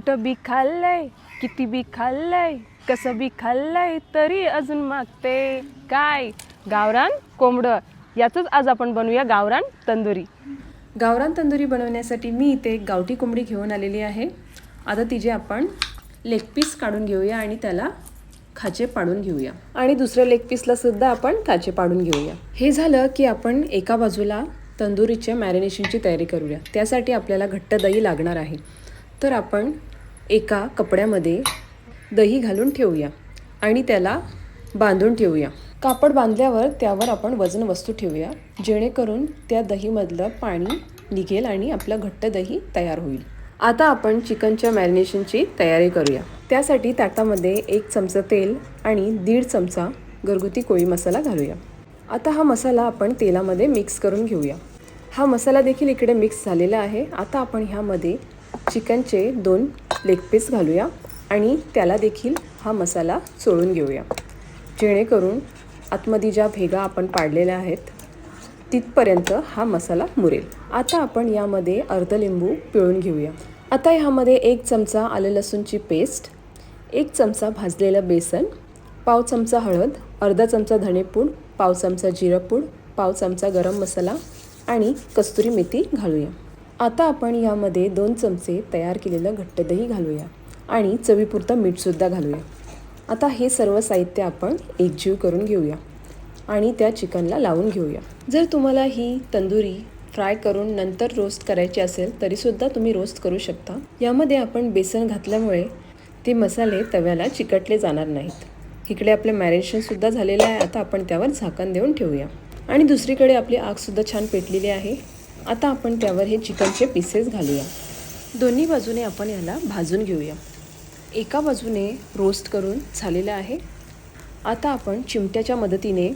कुठं बी खाल्लंय किती बी खाल्लंय कसं बी खाल्लंय तरी अजून मागते. काय? गावरान कोंबडं. याचंच आज आपण बनवूया गावरान तंदुरी. गावरान तंदुरी बनवण्यासाठी मी इथे एक गावठी कोंबडी घेऊन आलेली आहे. आता तिचे आपण लेग पीस काढून घेऊया आणि त्याला खाचे पाडून घेऊया. आणि दुसऱ्या लेग पीसला सुद्धा आपण खाचे पाडून घेऊया. हे झालं की आपण एका बाजूला तंदुरीच्या मॅरिनेशनची तयारी करूया. त्यासाठी आपल्याला घट्ट दही लागणार आहे. तर आपण एका कपड्यामध्ये दही घालून ठेवूया आणि त्याला बांधून ठेवूया. कापड बांधल्यावर त्यावर आपण वजन वस्तू ठेवूया जेणेकरून त्या दहीमधलं पाणी निघेल आणि आपलं घट्ट दही तयार होईल. आता आपण चिकनच्या मॅरिनेशनची तयारी करूया. त्यासाठी ताटामध्ये एक चमचा तेल आणि दीड चमचा घरगुती कोळी मसाला घालूया. आता हा मसाला आपण तेलामध्ये मिक्स करून घेऊया. हा मसाला देखील इकडे मिक्स झालेला आहे. आता आपण ह्यामध्ये चिकनचे दोन लेग पीस घालूया आणि त्याला देखील हा मसाला चोळून घेऊया. जेणेकरून आतमध्ये ज्या भेगा आपण पाडलेल्या आहेत तिथपर्यंत हा मसाला मुरेल. आता आपण यामध्ये अर्ध लिंबू पिळून घेऊया. आता ह्यामध्ये एक चमचा आलं लसूणची पेस्ट एक चमचा भाजलेलं बेसन पाव चमचा हळद अर्धा चमचा धणेपूड पाव चमचा जिरपूड पाव चमचा गरम मसाला आणि कस्तुरी मेथी घालूया. आता आपण यामध्ये दोन चमचे तयार केलेलं घट्ट दही घालूया आणि चवीपुरतं मीठसुद्धा घालूया. आता हे सर्व साहित्य आपण एकजीव करून घेऊया आणि त्या चिकनला लावून घेऊया. जर तुम्हाला ही तंदुरी फ्राय करून नंतर रोस्ट करायची असेल तरीसुद्धा तुम्ही रोस्ट करू शकता. यामध्ये आपण बेसन घातल्यामुळे ते मसाले तव्याला चिकटले जाणार नाहीत. इकडे आपलं मॅरिनेशनसुद्धा झालेलं आहे. आता आपण त्यावर झाकण देऊन ठेवूया. आणि दुसरीकडे आपली आगसुद्धा छान पेटलेली आहे. आता आपण त्यावर हे चिकनचे पीसेस घालूया. दोन्ही बाजूने आपण याला भाजून घेऊया. एका बाजूने रोस्ट करून झालेलं आहे. आता आपण चिमट्याच्या मदतीने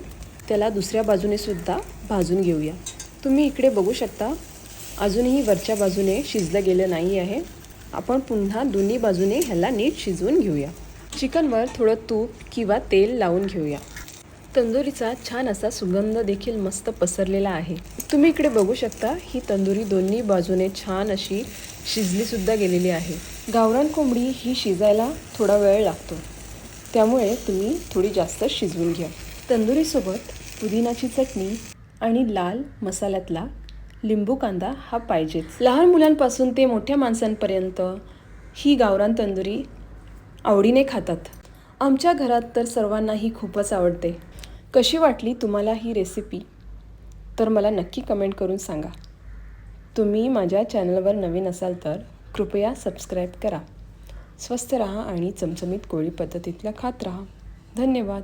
त्याला दुसऱ्या बाजूने सुद्धा भाजून घेऊया. तुम्ही इकडे बघू शकता अजूनही वरच्या बाजूने शिजलं गेलं नाही आहे. आपण पुन्हा दोन्ही बाजूने ह्याला नीट शिजवून घेऊया. चिकनवर थोडं तूप किंवा तेल लावून घेऊया. तंदुरीचा छान असा सुगंध देखील मस्त पसरलेला आहे. तुम्ही इकडे बघू शकता ही तंदुरी दोन्ही बाजूने छान अशी शिजली सुद्धा गेलेली आहे. गावरान कोंबडी ही शिजायला थोडा वेळ लागतो. त्यामुळे तुम्ही थोडी जास्त शिजवून घ्या. तंदुरीसोबत पुदिनाची चटणी आणि लाल मसाल्यातला लिंबू कांदा हा पाहिजेच. लहान मुलांपासून ते मोठ्या माणसांपर्यंत ही गावरान तंदुरी आवडीने खातात. आमच्या घरात तर सर्वांना ही खूपच आवडते. कशी वाटली तुम्हाला ही रेसिपी तर मला नक्की कमेंट करून सांगा. तुम्ही माझ्या चॅनलवर नवीन असाल तर कृपया सबस्क्राईब करा. स्वस्थ रहा आणि चमचमीत कोळी पद्धतीतल्या खात रहा. धन्यवाद.